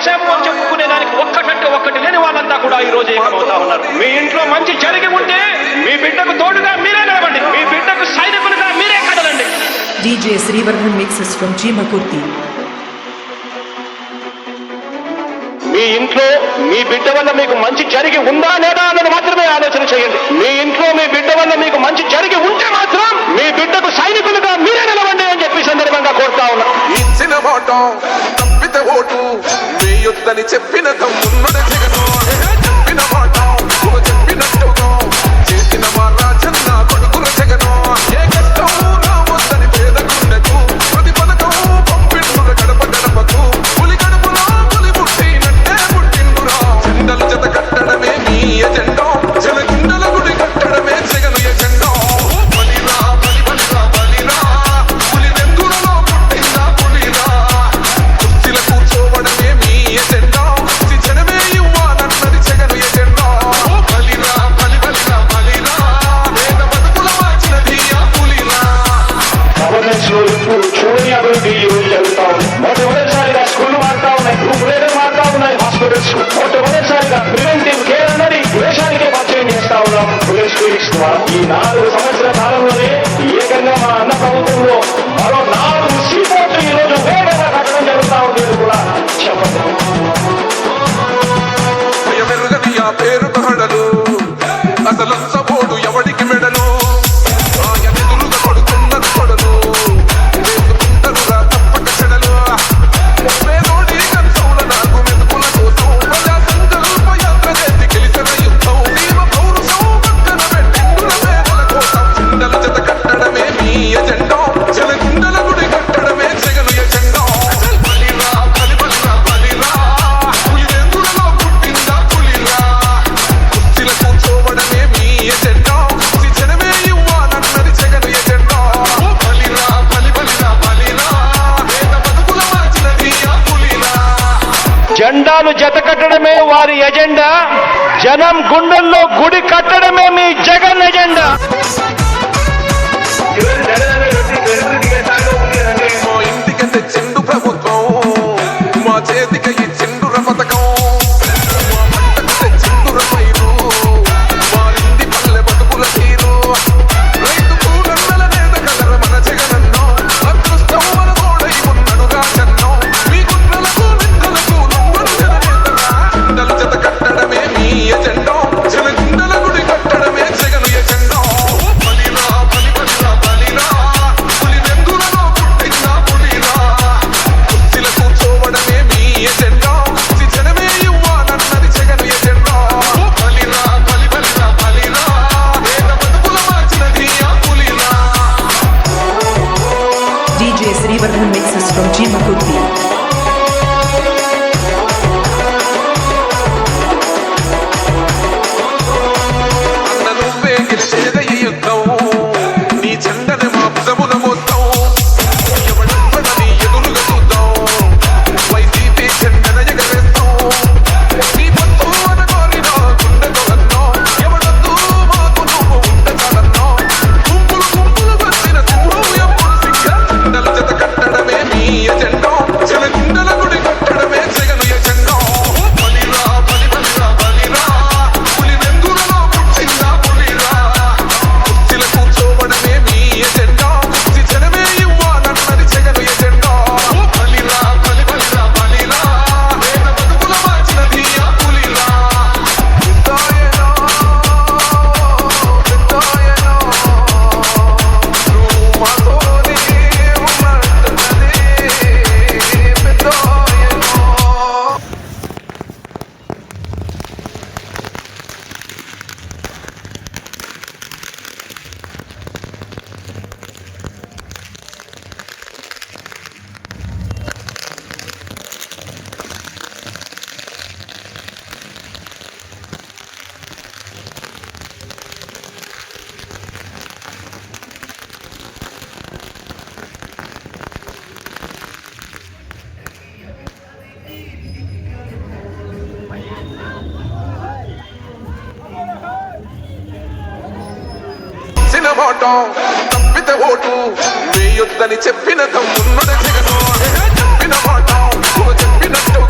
దశాపం చెప్పుకునే దానికి ఒక్కటంటే ఒక్కటి లేని వాళ్ళంతా కూడా ఈ రోజు ఏకమవుతా ఉన్నారు. మీ ఇంట్లో మంచి జరిగి ఉంటే మీ బిడ్డకు తోడుగా మీరే నిలబండి మీ బిడ్డకు సైనికులుగా మీరే కదలండి. DJ Srivardhan mixes from Chimakurthi. మీ ఇంట్లో మీ బిడ్డ వల్ల మీకు మంచి జరిగి ఉందా లేదా అన్నది మాత్రమే ఆలోచన చేయండి. మీ ఇంట్లో మీ బిడ్డ వల్ల మీకు మంచి జరిగి ఉంటే మాత్రం మీ బిడ్డకు సైనికులుగా మీరే నిలవండి అని చెప్పి సందర్భంగా కోరుతా ఉన్నా. ఇచ్చిన చెప్పిన తమ్ముడు జగన్. ఎరపహడలు అసలు జెండాలు జతకట్టడమే వారి ఎజెండా. జనం గుండెల్లో గుడి కట్టడమే మీ Jagan agenda. Remixes from Dino Coutinho. హోటం తప్పితే ఓటు. వేయొద్దని చెప్పిన తమ్ముడు చెప్పిన మాట చెప్పినట్టు